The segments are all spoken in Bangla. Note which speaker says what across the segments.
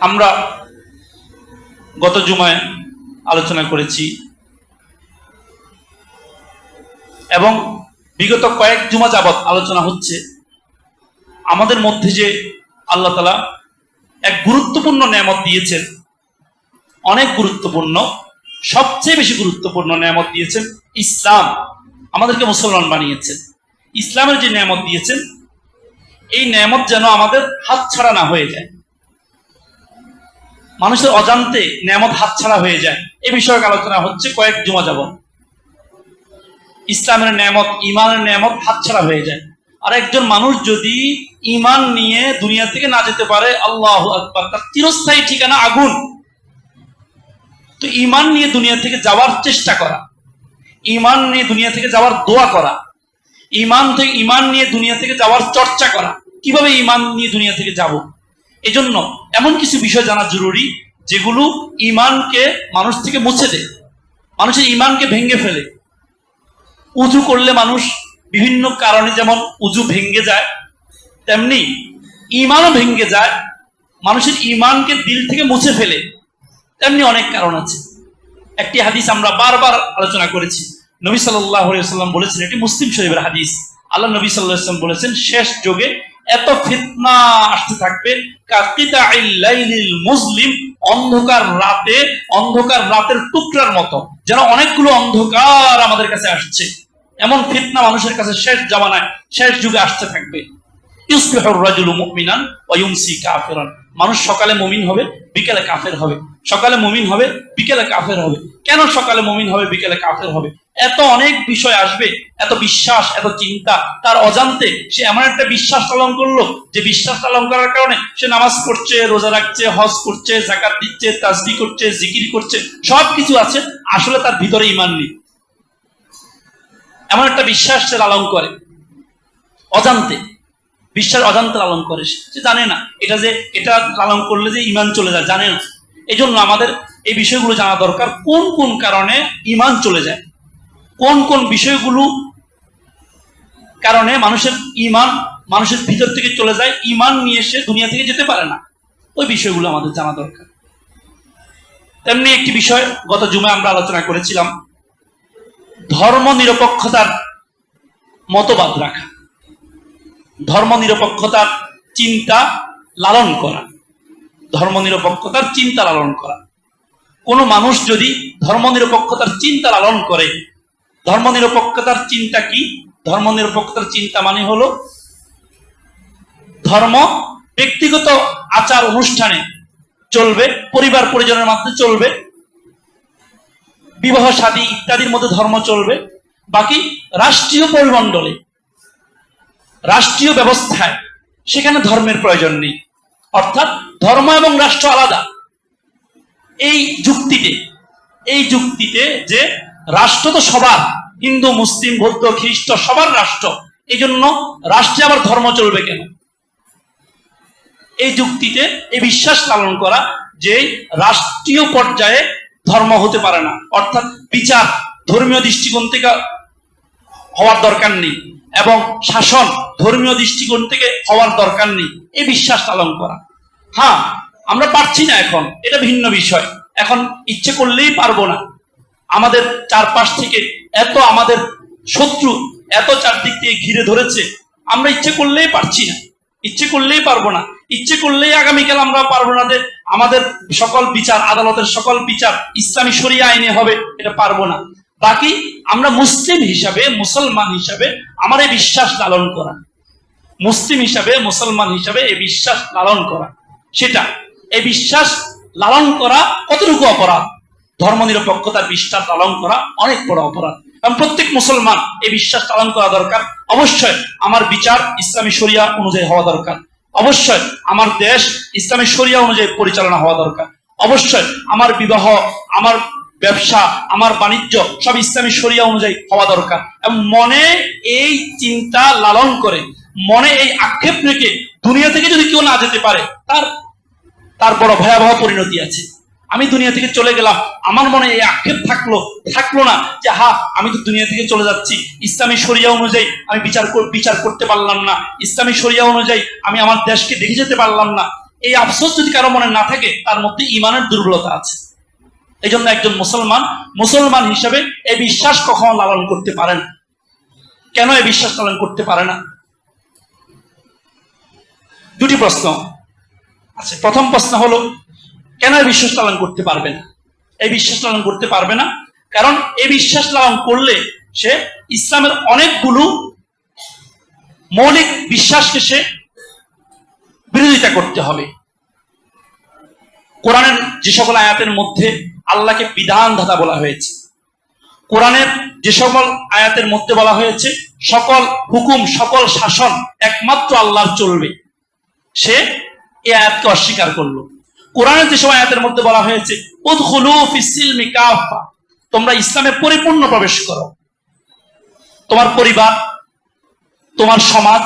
Speaker 1: আমরা গত জুমায় আলোচনা করেছি এবং বিগত কয়েক জুমা যাবৎ আলোচনা হচ্ছে আমাদের মধ্যে যে আল্লাহ তালা এক গুরুত্বপূর্ণ নিয়ামত দিয়েছেন, অনেক গুরুত্বপূর্ণ, সবচেয়ে বেশি গুরুত্বপূর্ণ নিয়ামত দিয়েছেন ইসলাম। আমাদেরকে মুসলমান বানিয়েছেন। ইসলামের যে নিয়ামত দিয়েছেন, এই নিয়ামত যেন আমাদের হাত ছাড়া না হয়ে যায়। মানুষের অজান্তে নিয়ামত হাতছাড়া হয়ে যায়। এ বিষয়ক আলোচনা হচ্ছে কয়েক জুমা যাবত ইসলামের নেমত ইমানের নিয়ামত হাতছাড়া হয়ে যায়। আর একজন মানুষ যদি ইমান নিয়ে দুনিয়া থেকে না যেতে পারে, আল্লাহ আকবর, তার চিরস্থায়ী ঠিকানা আগুন। তো ইমান নিয়ে দুনিয়া থেকে যাওয়ার চেষ্টা করা ইমান নিয়ে দুনিয়া থেকে যাওয়ার দোয়া করা ইমান থেকে ইমান নিয়ে দুনিয়া থেকে যাওয়ার চর্চা করা, কীভাবে ইমান নিয়ে দুনিয়া থেকে যাব? এজন্য এমন কিছু বিষয় জানা জরুরি যেগুলো ইমানকে মানুষ থেকে মুছে দেয়। মানুষের ইমানকে ভেঙে ফেলে। উজু করলে মানুষ বিভিন্ন কারণে যেমন উজু ভেঙ্গে যায়, তেমনি ইমানও ভেঙ্গে যায়। মানুষের ইমানকে দিল থেকে মুছে ফেলে। তেমনি অনেক কারণ আছে। একটি হাদিস আমরা বারবার আলোচনা করেছি। নবী সাল্লাম বলেছেন, এটি মুসলিম শরীফের হাদিস। আল্লাহ নবী সাল্লাম বলেছেন, শেষ যুগে এত ফিতনা আসতে থাকবে। মুসলিম অন্ধকার রাতে, অন্ধকার রাতের টুকরার মতো, যেন অনেকগুলো অন্ধকার আমাদের কাছে আসছে। এমন ফিতনা মানুষের কাছে শেষ জামানায়, শেষ যুগে আসতে থাকবে। মানুষ সকালে মুমিন হবে, বিকেলে কাফের হবে। সকালে মুমিন হবে, বিকেলে কাফের হবে। কেন সকালে মুমিন হবে, বিকেলে কাফের হবে? এত অনেক বিষয় আসবে, এত বিশ্বাস, এত চিন্তা, তার অজান্তে সে এমন একটা বিশ্বাস পালন করল, যে বিশ্বাস পালন করার কারণে সে নামাজ পড়ছে, রোজা রাখছে, হজ করছে, জাকাত দিচ্ছে তাসবি করছে, জিকির করছে সব কিছু আছে, আসলে তার ভিতরে ইমান নেই। এমন একটা বিশ্বাস সে লালন করে, অজান্তে, বিশ্বাস অজান্তে লালন করে। সে। জানে না, এটা যে, এটা লালন করলে যে ইমান চলে যায়, জানে না। এই জন্য আমাদের এই বিষয়গুলো জানা দরকার, কোন কোন কারণে ইমান চলে যায়। কোন কোন বিষয়গুলো কারণে মানুষের ইমান মানুষের ভিতর থেকে চলে যায় ইমান নিয়ে এসে দুনিয়া থেকে যেতে পারে না। ওই বিষয়গুলো আমাদের জানা দরকার। তেমনি একটি বিষয় গত জুমে আমরা আলোচনা করেছিলাম, ধর্ম নিরপেক্ষতার মতবাদ রাখা। ধর্ম নিরপেক্ষতার চিন্তা লালন করা। ধর্ম নিরপেক্ষতার চিন্তা লালন করা। কোনো মানুষ যদি ধর্ম নিরপেক্ষতার চিন্তা লালন করে ধর্ম নিরপেক্ষতার চিন্তা কি? ধর্ম নিরপেক্ষতার চিন্তা মানে হলো ধর্ম ব্যক্তিগত আচার অনুষ্ঠানে চলবে, পরিবার পরিজনের মাধ্যমে চলবে, বিবাহ শাদী ইত্যাদির মধ্যে ধর্ম চলবে, বাকি রাষ্ট্রীয় পরিমণ্ডলে, রাষ্ট্রীয় ব্যবস্থায় সেখানে ধর্মের প্রয়োজন নেই। অর্থাৎ ধর্ম এবং রাষ্ট্র আলাদা। এই যুক্তিতে এই যুক্তিতে যে রাষ্ট্র তো সবার। হিন্দু, মুসলিম, বৌদ্ধ, খ্রিস্ট, সবার রাষ্ট্র। এই জন্য রাষ্ট্রে আবার ধর্ম চলবে কেন? এই যুক্তিতে, এই বিশ্বাস পালন করা যে রাষ্ট্রীয় পর্যায়ে ধর্ম হতে পারে না। অর্থাৎ বিচার, ধর্মীয় দৃষ্টিকোণ থেকে হওয়ার দরকার নেই এবং শাসন, ধর্মীয় দৃষ্টিকোণ থেকে হওয়ার দরকার নেই। এই বিশ্বাস পালন করা। হ্যাঁ আমরা পারছি না এখন। এটা ভিন্ন বিষয়। এখন ইচ্ছে করলেই পারব না। আমাদের চারপাশ থেকে এত আমাদের শত্রু এত চারদিক দিয়ে ঘিরে ধরেছে। আমরা ইচ্ছে করলেই পারছি না। ইচ্ছে করলেই পারব না। ইচ্ছে করলেই আগামীকাল আমরা পারব না যে আমাদের সকল বিচার, আদালতের সকল বিচার ইসলামী শরিয়া আইনে হবে, এটা পারব না। বাকি আমরা মুসলিম হিসাবে, মুসলমান হিসাবে আমার এই বিশ্বাস লালন করা। মুসলিম হিসাবে, মুসলমান হিসাবে এই বিশ্বাস লালন করা। সেটা, এই বিশ্বাস লালন করা কতটুকু অপরাধ? ধর্ম নিরপেক্ষতার বিশ্বাস লালন করা অনেক বড় অপরাধ। এবং প্রত্যেক মুসলমান এই বিশ্বাস পালন করা দরকার। অবশ্যই আমার বিচার ইসলামী শরিয়া অনুযায়ী হওয়া দরকার। অবশ্যই আমার দেশ ইসলামী শরিয়া অনুযায়ী পরিচালনা হওয়া দরকার। অবশ্যই আমার বিবাহ, আমার ব্যবসা, আমার বাণিজ্য সব ইসলামী শরিয়া অনুযায়ী হওয়া দরকার। এবং মনে এই চিন্তা লালন করে, মনে এই আক্ষেপ রেখে দুনিয়া থেকে যদি কেউ না যেতে পারে, তার তার বড় ভয়াবহ পরিণতি আছে। আমি দুনিয়া থেকে চলে গেলাম। আমার মনে এই আক্ষেপ থাকল থাকল না যে, হা, আমি তো দুনিয়া থেকে চলে যাচ্ছি। ইসলামী শরিয়া অনুযায়ী আমি বিচার বিচার করতে পারলাম না। ইসলামী শরিয়া অনুযায়ী আমি আমার দেশকে দেখে যেতে পারলাম না। এই আফসোস যদি কারও মনে না থাকে, তার মধ্যে ইমানের দুর্বলতা আছে। এই জন্য একজন মুসলমান মুসলমান হিসেবে এই বিশ্বাস কখনো লালন করতে পারে না। কেন এই বিশ্বাস লালন করতে পারে না? দুটি প্রশ্ন আচ্ছা প্রথম প্রশ্ন হলো কেন এই বিশ্বাস লালন করতে পারবে না? এই বিশ্বাস লালন করতে পারবে না? কারণ এই বিশ্বাস লালন করলে সে ইসলামের অনেকগুলো মৌলিক বিশ্বাসকে সে বিরোধিতা করতে হবে। কোরআনের যে সকল আয়াতের মধ্যে আল্লাহকে বিধান বিধানদাতা বলা হয়েছে, কোরআনের যে সকল আয়াতের মধ্যে বলা হয়েছে, সকল হুকুম, সকল শাসন একমাত্র আল্লাহর চলবে। সে এই আয়াতকে অস্বীকার করল। কোরআনের যে সব আয়াতের মধ্যে বলা হয়েছে তোমরা ইসলামে পরিপূর্ণ প্রবেশ করো। তোমার পরিবার, তোমার সমাজ,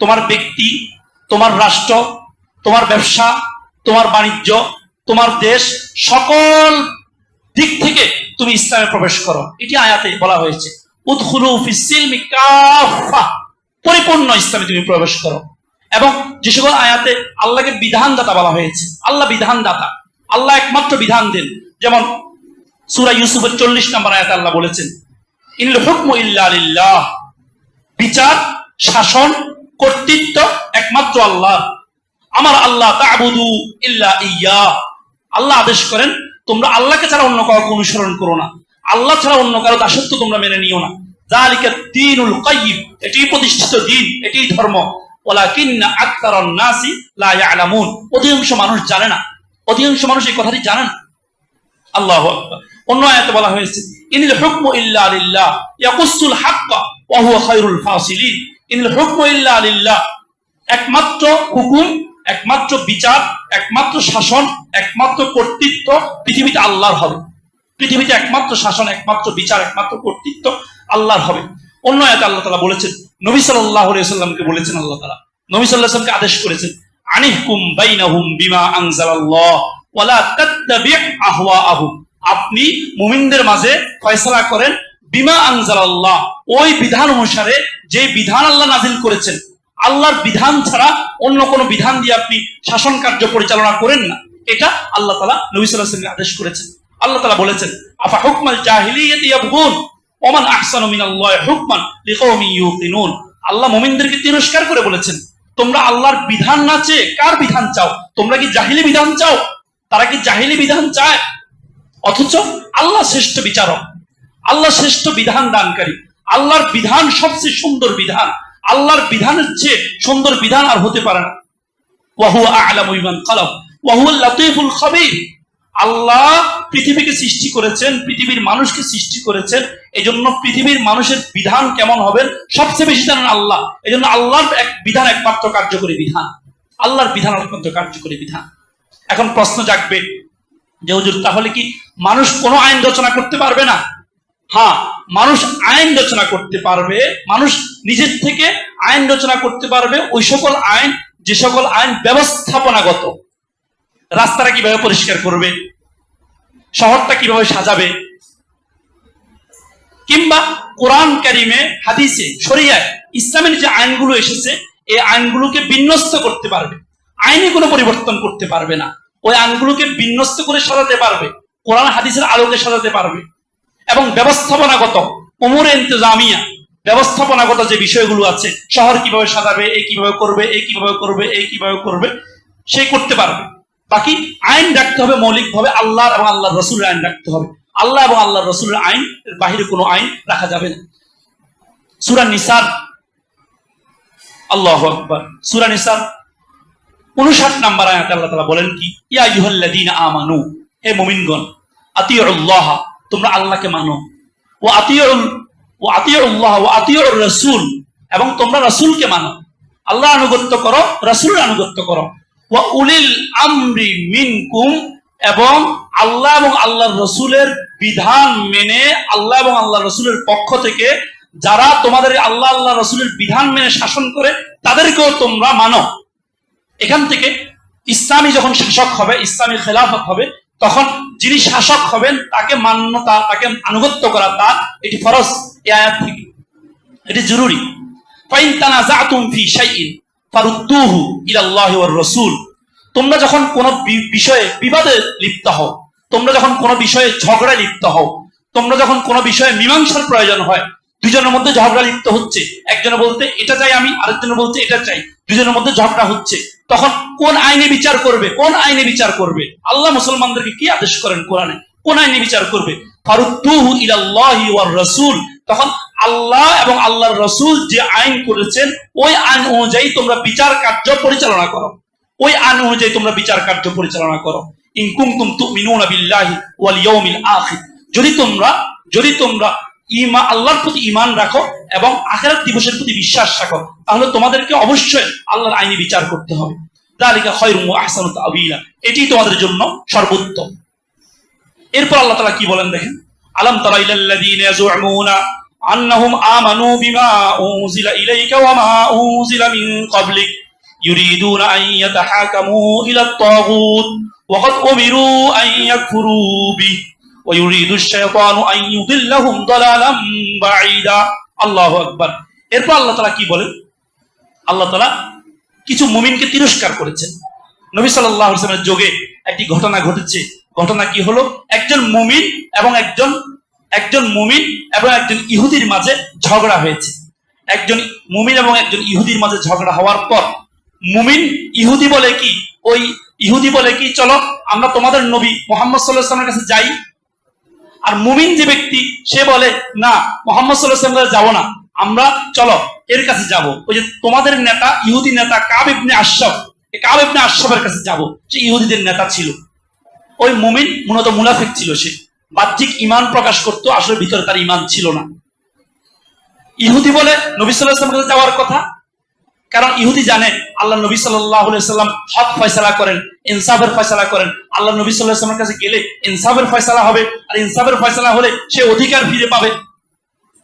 Speaker 1: তোমার ব্যক্তি, তোমার রাষ্ট্র, তোমার ব্যবসা, তোমার বাণিজ্য, তোমার দেশ, সকল দিক থেকে তুমি ইসলামে প্রবেশ করো। এটি আয়াতে বলা হয়েছে পরিপূর্ণ ইসলামে তুমি প্রবেশ করো। এবং যে সকল আয়াতে আল্লাহকে বিধানদাতা বলা হয়েছে, আল্লাহ বিধানদাতা, আল্লাহ একমাত্র বিধান দেন। যেমন সুরা ইউসুফের চল্লিশ নম্বর আয়াতে আল্লাহ বলেছেন, ইল হুকম ইল্লা বিচার, শাসন, কর্তৃত্ব একমাত্র আল্লাহ। আমার আল্লাহ তাবুদু ইল্লা ইয়া। আল্লাহ আদেশ করেন, তোমরা আল্লাহকে ছাড়া অন্য কাউকে অনুসরণ করো না। আল্লাহ ছাড়া অন্য কারও দাসত্ব তোমরা মেনে নিও না। যালিকা দ্বীনুল কাইয়িম এটি প্রতিষ্ঠিত দিন এটি ধর্ম। অধিকাংশ মানুষ জানে না। অধিকাংশ মানুষ এই কথাটি জানে না। আল্লাহু অন্য আয়াতে বলা হয়েছে, ইনিল ইল্লা ইয়াকুসুল হাক্কা ইনিল ইল্লা একমাত্র হুকুম, একমাত্র বিচার, একমাত্র শাসন, একমাত্র কর্তৃত্ব পৃথিবীতে আল্লাহর হবে। পৃথিবীতে একমাত্র শাসন, একমাত্র বিচার, একমাত্র কর্তৃত্ব আল্লাহর হবে। অন্য আল্লাহ তাআলা বলেছেন, নবী বলেছেন আল্লাহ তাআলা। নবী আদেশ করেছেন, আনিহকুম বাইনাহুম বিমা ওয়ালা আপনি মুমিনদের মাঝে ফয়সালা করেন, বিমা আনজালাল্লাহ, ওই বিধান অনুসারে যে বিধান আল্লাহ নাজিল করেছেন, আল্লাহর বিধান ছাড়া অন্য কোনো বিধান দিয়ে আপনি শাসন কার্য পরিচালনা করেন না। এটা আল্লাহ তালা নবী সাল্লাহ সাল্লামকে আদেশ করেছেন। আল্লাহ তালা বলেছেন, আফা হুকমাল জাহিলিয়াতি ইয়াবগুন? ওমান মিনাল্লাহি হুকমান ইউকিনুন। আল্লাহ মুমিনদেরকে তিরস্কার করে বলেছেন, তোমরা আল্লাহর বিধান না চেয়ে কার বিধান চাও? তোমরা কি জাহিলি বিধান চাও? তারা কি জাহিলি বিধান চায়? অথচ আল্লাহ শ্রেষ্ঠ বিচারক। আল্লাহ শ্রেষ্ঠ বিধান দানকারী। আল্লাহর বিধান সবচেয়ে সুন্দর বিধান। আল্লাহর বিধানের চেয়ে সুন্দর বিধান আর হতে পারে না। ওয়াহু আলামু বিমান খালাক। ওয়াহু লাতীফুল খবীর। আল্লাহ পৃথিবীকে সৃষ্টি করেছেন, পৃথিবীর মানুষকে সৃষ্টি করেছেন এই জন্য পৃথিবীর মানুষের বিধান কেমন হবেন সবচেয়ে বেশি জানেন আল্লাহ। এই জন্য আল্লাহর এক বিধান একমাত্র কার্যকরী বিধান। আল্লাহর বিধান একমাত্র কার্যকরী বিধান। এখন প্রশ্ন জাগবে যে, হুজুর, তাহলে কি মানুষ কোনো আইন রচনা করতে পারবে না? হ্যাঁ মানুষ আইন রচনা করতে পারবে, মানুষ নিজের থেকে আইন রচনা করতে পারবে, ওই সকল আইন, যে সকল আইন ব্যবস্থাপনাগত। রাস্তাটা কীভাবে পরিষ্কার করবে? শহরটা কীভাবে সাজাবে? কিংবা কোরআন কারিমে, হাদিসে, শরিয়ায় ইসলামের যে আইনগুলো এসেছে, এই আইনগুলোকে বিন্যস্ত করতে পারবে। আইনে কোনো পরিবর্তন করতে পারবে না। ওই আইনগুলোকে বিন্যস্ত করে সাজাতে পারবে। কোরআন, হাদিসের আলোকে সাজাতে পারবে। এবং ব্যবস্থাপনাগত, উমরে ইন্তজামিয়া, ব্যবস্থাপনাগত যে বিষয়গুলো আছে, শহর কীভাবে সাজাবে এই কীভাবে করবে এই কীভাবে করবে এই কীভাবে করবে, সে করতে পারবে। বাকি আইন রাখতে হবে মৌলিকভাবে আল্লাহ এবং আল্লাহ রসুলের আইন রাখতে হবে। আল্লাহ এবং আল্লাহ রসুলের আইন, এর বাহিরে কোনো আইন রাখা যাবে না। সুরা নিসার, আল্লাহ আকবর। সুরা নিসার উনষাট নাম্বার আয়াত আল্লাহ তালা বলেন কি? ইয়া ইউহাল্লাদিন আমানু, হে মুমিনগণ, আতিউল্লাহ, তোমরা আল্লাহকে মানো। ও আতিউল, ও আতিউল্লাহ, ও আতিউর রসুল, এবং তোমরা রসুলকে মানো। আল্লাহ আনুগত্য করো, রসুলের আনুগত্য করো। উলিল আমরি মিনকুম, এবং আল্লাহ এবং আল্লাহর রসুলের বিধান মেনে, আল্লাহ এবং আল্লাহ রসুলের পক্ষ থেকে যারা তোমাদের আল্লাহ আল্লাহ রসুলের বিধান মেনে শাসন করে, তাদেরকেও তোমরা মানো। এখান থেকে ইসলামী যখন শাসক হবে, ইসলামী খেলাফত হবে, তখন যিনি শাসক হবেন, তাকে মান্যতা, তাকে আনুগত্য করা তার এটি ফরজ, এই আয়াত থেকে। এটি জরুরি। ফারুদ্দুহু ইলাল্লাহি ওয়ার রাসূল। তোমরা যখন কোনো বিষয়ে বিবাদে লিপ্ত হও, তোমরা যখন কোনো বিষয়ে ঝগড়ায় লিপ্ত হও, তোমরা যখন কোনো বিষয়ে মীমাংসার প্রয়োজন হয়, দুজনের মধ্যে ঝগড়া লিপ্ত হচ্ছে। একজনে বলতে, এটা চাই আমি আরেকজনে বলতে, এটা চাই। দুজনের মধ্যে ঝগড়া হচ্ছে। তখন কোন আইনে বিচার করবে? কোন আইনে বিচার করবে? আল্লাহ মুসলমানদেরকে কি আদেশ করেন কোরআনে? কোন আইনে বিচার করবে? ফারুদ্দুহু ইলাল্লাহি ওয়ার রাসূল। তখন আল্লাহ এবং আল্লাহর রসুল যে আইন করেছেন, ওই আইন অনুযায়ী তোমরা বিচার কার্য পরিচালনা করো। ওই আইন অনুযায়ী তোমরা বিচার কার্য পরিচালনা করো। বিল্লাহি ওয়াল ইয়াউমিল আখির। যদি তোমরা যদি তোমরা ইমা, আল্লাহর প্রতি ঈমান রাখো এবং আখিরাত দিবসের প্রতি বিশ্বাস রাখো, তাহলে তোমাদেরকে অবশ্যই আল্লাহর আইনি বিচার করতে হবে। আহসানু এটি তোমাদের জন্য সর্বোত্তম। এরপর আল্লাহ তাআলা কি বলেন দেখেন? আলাম তারা ইয়াজুমুনা আন্নাহুম আমানু বিমা উনজিলা ইলাইকা ওয়া মা উনজিলা মিন ক্বাবলিক। ইউরিদুনা আন ইয়াতাহাকামু ইলা আত-তাগুত ওয়া قد উমিরু আন ইয়াকফুরু বিহি। ওয়া ইউরিদু আশ-শাইতানু আন ইউদিল্লাহুম দালালাম বাঈদা। আল্লাহু আকবার। এরপর আল্লাহ তাআলা কি বলেন? আল্লাহ তাআলা কিছু মুমিনকে তিরস্কার করেছেন। নবী আলাইহি ওয়াসাল্লামের যোগে একটি ঘটনা ঘটেছে। ঘটনা কি হলো? একজন মুমিন এবং একজন একজন মুমিন এবং একজন ইহুদির মাঝে ঝগড়া হয়েছে। একজন মুমিন এবং একজন ইহুদির মাঝে ঝগড়া হওয়ার পর মুমিন ইহুদি বলে কি, ওই ইহুদি বলে কি, চলো, আমরা তোমাদের নবী মোহাম্মদ সাল্লাহ সাল্লামের কাছে যাই। আর মুমিন যে ব্যক্তি, সে বলে, না, মোহাম্মদ সাল্লাহ সাল্লামের কাছে যাব না। আমরা, চলো, এর কাছে যাব। ওই যে তোমাদের নেতা, ইহুদি নেতা কাব ইবনে আশরাফ কাব ইবনে আশরাফের কাছে যাব। সে ইহুদিদের নেতা ছিল। ওই মুমিন মূলত মুনাফিক ছিল সে। বাহ্যিক ইমান প্রকাশ করতো, আসলে ভিতরে তার ইমান ছিল না। ইহুদি বলে নবী সাল্লাহ যাওয়ার কথা। কারণ ইহুদি জানে, আল্লাহ নবী সাল্লাম হক ফয়সালা করেন, ইনসাফের ফয়সালা করেন। আল্লাহ নবী সাল্লাহ সাল্লামের কাছে গেলে ইনসাফের ফয়সালা হবে, আর ইনসাফের ফয়সালা হলে সে অধিকার ফিরে পাবে।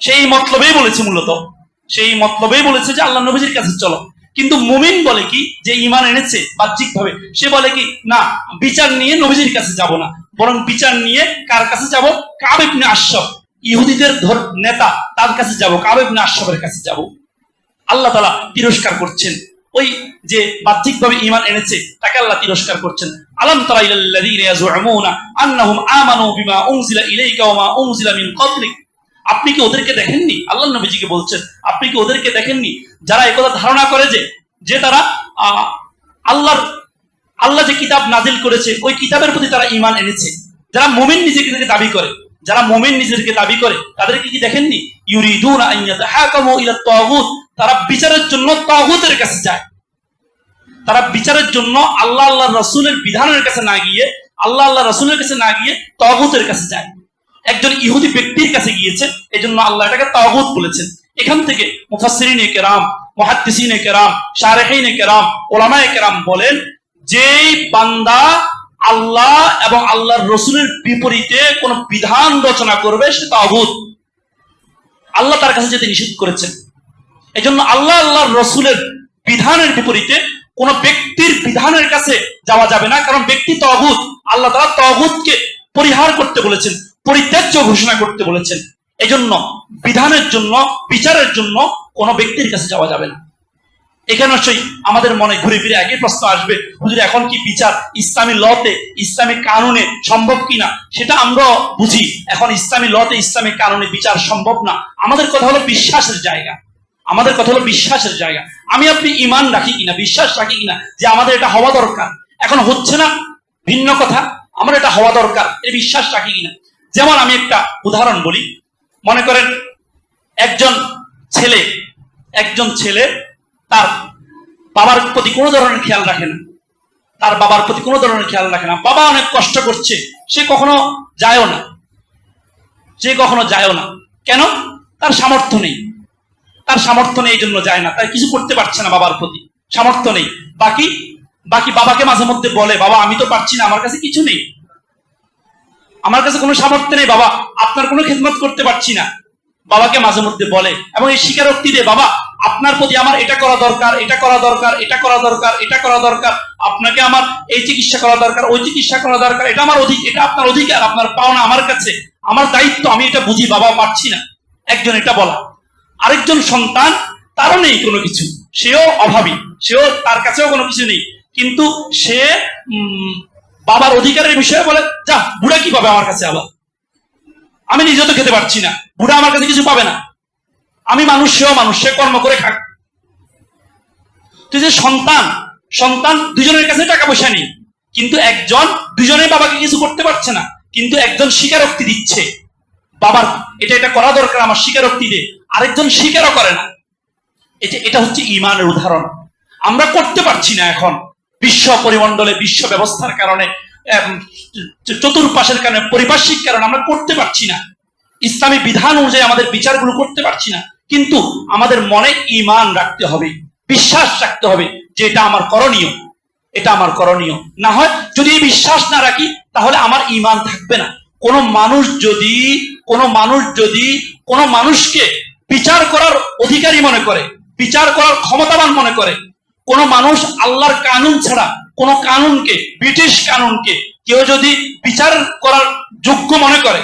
Speaker 1: সেই মতলবেই বলেছে মূলত। সেই মতলবেই বলেছে যে আল্লাহ নবীজির কাছে চলো। কিন্তু মুমিন বলে কি যে ইমান এনেছে বাহ্যিক ভাবে সে বলে কি, না, বিচার নিয়ে নবীজির কাছে যাব না। বরং বিচার নিয়ে কার কাছে যাব? কাব ইবনে আশরাফ। ইহুদিদের ধর, নেতা তার কাছে যাব, কাব ইবনে আশরাফের কাছে যাব। আল্লাহ তালা তিরস্কার করছেন। ওই যে বাহ্যিকভাবে ইমান এনেছে, তাকে আল্লাহ তিরস্কার করছেন। আলাম তারা ইলাল্লাযীনা ইয়াজুমুনা আন্নাহুম আমানু বিমা উনজিলা ইলাইকা ওয়া মা উনজিলা মিন ক্বাবলিক? আপনি কি ওদেরকে দেখেননি? আল্লাহ নবীজিকে বলছেন, আপনি কি ওদেরকে দেখেননি? যারা একথা ধারণা করে যে যে তারা আল্লাহর, আল্লাহ যে কিতাব নাজিল করেছে, ওই কিতাবের প্রতি তারা ইমান এনেছে। যারা মুমিন নিজেকে দাবি করে, যারা মুমিন নিজেকে দাবি করে, তাদেরকে কি দেখেননি? ইউরিদুনা তারা বিচারের জন্য তাগুতের কাছে যায়। তারা বিচারের জন্য আল্লাহ আল্লাহ রসুলের বিধানের কাছে না গিয়ে, আল্লাহ আল্লাহ রসুলের কাছে না গিয়ে তগুতের কাছে যায়। একজন ইহুদি ব্যক্তির কাছে গিয়েছে এই জন্য আল্লাহ এটাকে তাগুত বলেছেন। এখান থেকে মুফাসসিরিন কেরাম, মুহাদ্দিসিন কেরাম, শারেহিন কেরাম ওলামায়ে কেরাম বলেন, যেই বান্দা আল্লাহ এবং আল্লাহর রসুলের বিপরীতে কোন বিধান রচনা করবে, সে তাগুত। আল্লাহ তার কাছে যেতে নিষেধ করেছেন। এই জন্য আল্লাহ আল্লাহর রসুলের বিধানের বিপরীতে কোন ব্যক্তির বিধানের কাছে যাওয়া যাবে না, কারণ ব্যক্তি তগুত। আল্লাহ তারা তগুতকে পরিহার করতে বলেছেন। পরিত্যাজ্য ঘোষণা করতে বলেছেন। এজন্য বিধানের জন্য, বিচারের জন্য কোন ব্যক্তির কাছে যাওয়া যাবে না। এখানে অবশ্যই আমাদের মনে ঘুরে ফিরে একই প্রশ্ন আসবে। হুজুর, এখন কি বিচার ইসলামী লতে, ইসলামী কানুনে সম্ভব কিনা? সেটা আমরা বুঝি। এখন ইসলামী লতে, ইসলামী কানুনে বিচার সম্ভব না। আমাদের কথা হলো বিশ্বাসের জায়গা। আমাদের কথা হলো বিশ্বাসের জায়গা। আমি আপনি ইমান রাখি কিনা, বিশ্বাস রাখি কিনা, যে আমাদের এটা হওয়া দরকার? এখন হচ্ছে না, ভিন্ন কথা। আমার এটা হওয়া দরকার। এই বিশ্বাস রাখি কিনা? যেমন আমি একটা উদাহরণ বলি। মনে করেন একজন ছেলে একজন ছেলে তার বাবার প্রতি কোনো ধরনের খেয়াল রাখে না। তার বাবার প্রতি কোনো ধরনের খেয়াল রাখে না। বাবা অনেক কষ্ট করছে, সে কখনো যায়ও না। সে কখনো যায়ও না। কেন? তার সামর্থ্য নেই। তার সামর্থ্য নেই এই জন্য যায় না। তাই কিছু করতে পারছে না বাবার প্রতি। সামর্থ্য নেই। বাকি বাকি বাবাকে মাঝে মধ্যে বলে, বাবা, আমি তো পারছি না, আমার কাছে কিছু নেই। আমার কাছে কোনো সামর্থ্য নেই, বাবা। আপনার কোনো খেদমত করতে পারছি না। বাবাকে মাঝে মধ্যে বলে, এবং এই স্বীকারোক্তি দিয়ে বাবা, আপনার প্রতি আমার এটা করা দরকার, এটা করা দরকার, এটা করা দরকার, এটা করা দরকার, আপনাকে আমার এই চিকিৎসা করা দরকার, ওই চিকিৎসা করা দরকার, এটা আমার অধিক, এটা আপনার অধিকার, আপনার পাওনা আমার কাছে। আমার দায়িত্ব, আমি এটা বুঝি, বাবা, পারছি না। একজন এটা বলা। আরেকজন সন্তান, তারও নেই কোনো কিছু। সেও অভাবী, সেও তার কাছেও কোনো কিছু নেই। কিন্তু সে বাবার অধিকারের বিষয়ে বলে, যা, বুড়া কি পাবে আমার কাছে আবার? আমি নিজে তো খেতে পারছি না। বুড়া আমার কাছে কিছু পাবে না। আমি মানুষ, সেও মানুষ, সে কর্ম করে খাক। তুই যে সন্তান সন্তান দুজনের কাছে টাকা পয়সা নেই, কিন্তু একজন দুজনের বাবাকে কিছু করতে পারছে না, কিন্তু একজন স্বীকারোক্তি দিচ্ছে। বাবার, এটা এটা করা দরকার, আমার স্বীকারোক্তি দে। আরেকজন স্বীকারও করে না। এটা এটা হচ্ছে ইমানের উদাহরণ। আমরা করতে পারছি না এখন। বিশ্ব পরিমণ্ডলে বিশ্ব ব্যবস্থার কারণে চতুর্পাশের কারণে, পরিপার্শ্বিক কারণে আমরা করতে পারছি না। ইসলামী বিধান অনুযায়ী আমাদের বিচারগুলো করতে পারছি না। কিন্তু আমাদের মনে ইমান রাখতে হবে, বিশ্বাস রাখতে হবে যে এটা আমার করণীয়, এটা আমার করণীয়। না হয় যদি বিশ্বাস না রাখি, তাহলে আমার ইমান থাকবে না। কোন মানুষ যদি, কোন মানুষ যদি, কোন মানুষকে বিচার করার অধিকারী মনে করে, বিচার করার ক্ষমতাবান মনে করে কোন মানুষ আল্লাহর কানুন ছাড়া, কোন কানুনকে, ব্রিটিশ কানুনকে কেউ যদি বিচার করার যোগ্য মনে করে,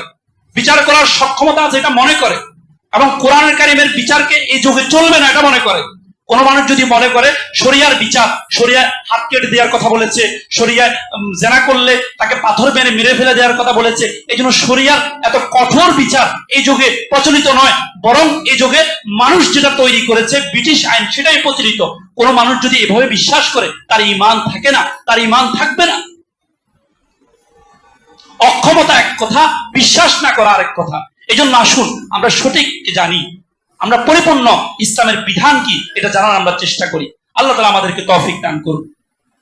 Speaker 1: বিচার করার সক্ষমতা আছে এটা মনে করে, এবং কোরআন কারিমের বিচারকে এই যুগে চলবে না এটা মনে করে কোন মানুষ যদি মনে করে শরিয়ার বিচার, শরিয়া হাত কেটে দেওয়ার কথা বলেছে, শরিয়া জেনা করলে তাকে পাথর মেরে মেরে ফেলে দেওয়ার কথা বলেছে, এই জন্য শরিয়ার এত কঠোর বিচার এই যুগে প্রচলিত নয়। বরং এই যুগে মানুষ যেটা তৈরি করেছে, ব্রিটিশ আইন সেটাই প্রচলিত। কোন মানুষ যদি এভাবে বিশ্বাস করে, তার ইমান থাকে না, তার ইমান থাকবে না। অক্ষমতা এক কথা, বিশ্বাস না করা আরেক কথা। এই জন্য আসুন, আমরা সঠিক জানি। আমরা পরিপূর্ণ ইসলামের বিধান কি, এটা জানার আমরা চেষ্টা করি। আল্লাহ তালা আমাদেরকে তফিক দান করুন।